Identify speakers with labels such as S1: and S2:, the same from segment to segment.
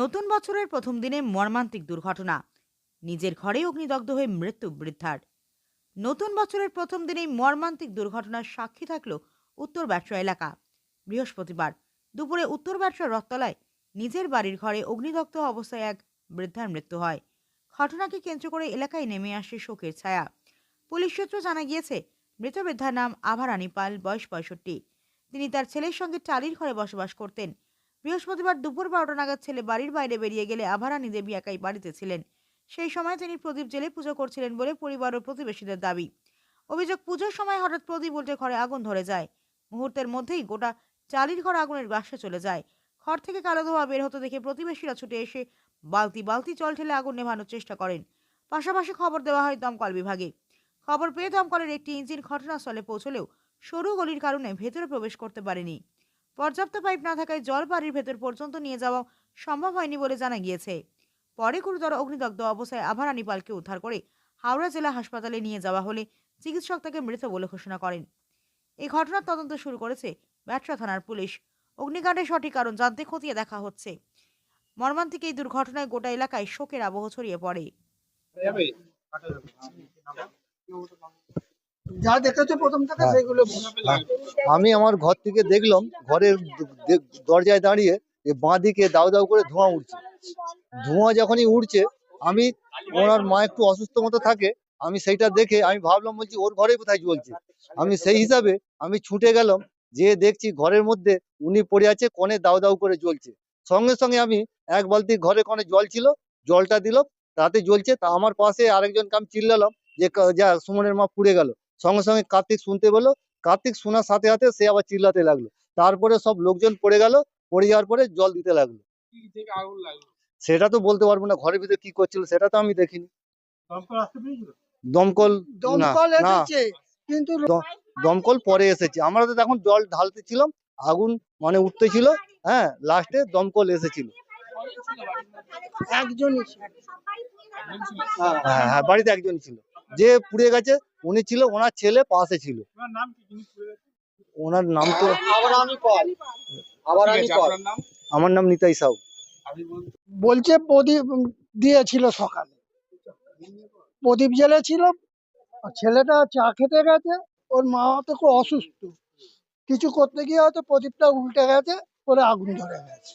S1: নতুন বছরের প্রথম দিনে মর্মান্তিক দুর্ঘটনা। নিজের ঘরে অগ্নিদগ্ধ হয়ে মৃত্যু বৃদ্ধার। নতুন বছরের প্রথম দিনেই মর্মান্তিক দুর্ঘটনার সাক্ষী থাকল উত্তর ব্যবসা এলাকা। বৃহস্পতিবার দুপুরে উত্তর ব্যবসার রথতলায় নিজের বাড়ির ঘরে অগ্নিদগ্ধ অবস্থায় এক বৃদ্ধার মৃত্যু হয়। ঘটনাকে কেন্দ্র করে এলাকায় নেমে আসে শোকের ছায়া। পুলিশ সূত্র জানা গিয়েছে, মৃত বৃদ্ধার নাম আভারানী পাল, বয়স পঁয়ষট্টি। তিনি তার ছেলের সঙ্গে টালির ঘরে বসবাস করতেন। বৃহস্পতিবার দুপুর বারোটা নাগাদ ছেলে বাড়ির বাইরে বেরিয়ে গেলে আভারানী দেবী একাই বাড়িতে ছিলেন। সেই সময় তিনি প্রদীপ জেলে পুজো করছিলেন বলে পরিবার ও প্রতিবেশীদের দাবি। অভিযোগ, পুজোর সময় হঠাৎ প্রদীপ উল্টে ঘরে আগুন ধরে যায়। মুহূর্তের মধ্যেই গোটা চালির ঘর আগুনের গ্রাসে চলে যায়। ঘর থেকে কালো ধোয়া বের হতে দেখে প্রতিবেশীরা ছুটে এসে বালতি বালতি জল ঠেলে আগুন নেভানোর চেষ্টা করেন। পাশাপাশি খবর দেওয়া হয় দমকল বিভাগে। খবর পেয়ে দমকলের একটি ইঞ্জিন ঘটনাস্থলে পৌঁছলেও সরু গলির কারণে ভেতরে প্রবেশ করতে পারেনি। পর্যাপ্ত পাইপ না থাকায় জল বাড়ির ভেতর পর্যন্ত নিয়ে যাওয়া সম্ভব হয়নি বলে জানা গিয়েছে। পরে গুরুতর অগ্নিদগ্ধ অবস্থায় আভারানী পালকে উদ্ধার করে হাওড়া জেলা হাসপাতালে নিয়ে যাওয়া হলে চিকিৎসক তাকে মৃত বলে ঘোষণা করেন। এই ঘটনার তদন্ত শুরু করেছে ব্যাটরা থানার পুলিশ। অগ্নিকাণ্ডের সঠিক কারণ জানতে খতিয়ে দেখা হচ্ছে। মর্মান্তিক এই দুর্ঘটনায় গোটা এলাকায় শোকের আবহ ছড়িয়ে পড়ে।
S2: যা দেখেছ প্রথম থেকে
S3: হ্যাঁ।
S2: সেগুলো
S3: আমি আমার ঘর থেকে দেখলাম ঘরের দরজায় দাঁড়িয়ে যে বাঁ দিকে দাউ দাউ করে ধোঁয়া উঠছে। ধোঁয়া যখনই উঠছে আমি ওনার মা একটু অসুস্থ মতো থাকে আমি সেইটা দেখে আমি ভাবলাম বলছি ওর ঘরে কোথায় জ্বলছে আমি সেই হিসাবে আমি ছুটে গেলাম যে দেখছি ঘরের মধ্যে উনি পড়ে আছে কনে দাউ দাউ করে জ্বলছে। সঙ্গে সঙ্গে আমি এক বালতি ঘরে কনে জল ছিল জলটা দিলাম তাতে জ্বলছে তা আমার পাশে আরেকজনকে আমি চিল্লালাম যে যা সুমনের মা পুড়ে গেল। সঙ্গে সঙ্গে কার্তিক শুনতে পেল। কার্তিক শোনার সাথে সাথে সে আবার চিল্লাতে লাগল। তারপরে সব লোকজন পড়ে গেল। পড়ে যাওয়ার পরে জল দিতে লাগল।
S2: কি থেকে আগুন লাগল?
S3: সেটা তো বলতে পারব না। ঘরের ভিতরে কি করছিল সেটা তো আমি দেখিনি।
S2: দমকল
S3: দমকল
S2: কিন্তু
S3: দমকল পরে এসেছে। আমরা তো তখন জল ঢালতে ছিলাম আগুন মানে উঠতেছিল। হ্যাঁ লাস্টে দমকল এসেছিল।
S2: একজনই
S3: হ্যাঁ হ্যাঁ বাড়িতে একজন ছিল। যে পুড়ে গেছে উনি ছিল ওনার ছেলে পাশে ছিল? ওনার নাম তো
S2: আবার আমি?
S3: আমার নাম নিতাই সাউ।
S2: বলছে প্রদীপ দিয়েছিল সকালে। প্রদীপ জ্বেলেছিল আর ছেলেটা চা খেতে গেছে ওর মা তো খুব অসুস্থ। কিছু করতে গিয়ে হয়তো প্রদীপটা উল্টে গেছে পরে আগুন ধরে গেছে।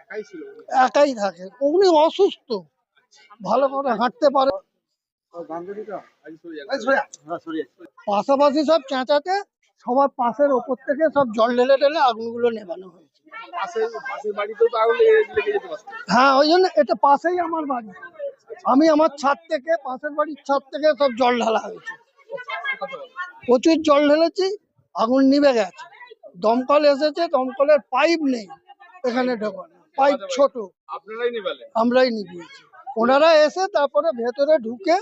S4: একাই ছিল উনি।
S2: একাই থাকে। উনি অসুস্থ। ভালো করে হাঁটতে পারে। পাশাপাশি সব চেঁচাতে সবার পাশের ওপর থেকে সব জল ঢেলে ঢেলে আগুনগুলো নেভানো হয়েছে। হ্যাঁ ওই জন্য এটা পাশেই আমার বাড়ি। আমি আমার ছাদ থেকে পাশের বাড়ির ছাদ থেকে সব জল ঢালা হয়েছে। প্রচুর জল ঢেলেছি আগুন নিভে গেছে। দমকল এসেছে দমকলের পাইপ নেই এখানে ঢোকানো পাইপ ছোট। আমরাই নিভিয়েছি। ওনারা এসে তারপরে ভেতরে ঢুকে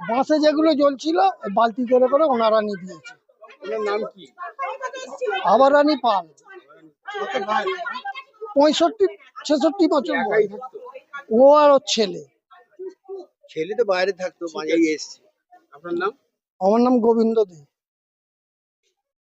S2: বাসে যেগুলো জ্বলছিল বালতি করে করে ওনারা নিয়ে
S4: দিয়েছে। নাম কি?
S2: আবার রানী পাল। পঁয়ষট্টি ছেষট্টি বছর বয়স। ও আর ওর ছেলে।
S5: ছেলে তো বাইরে থাকতো মাঝে এসছে।
S4: আপনার নাম?
S2: আমার নাম গোবিন্দ দে।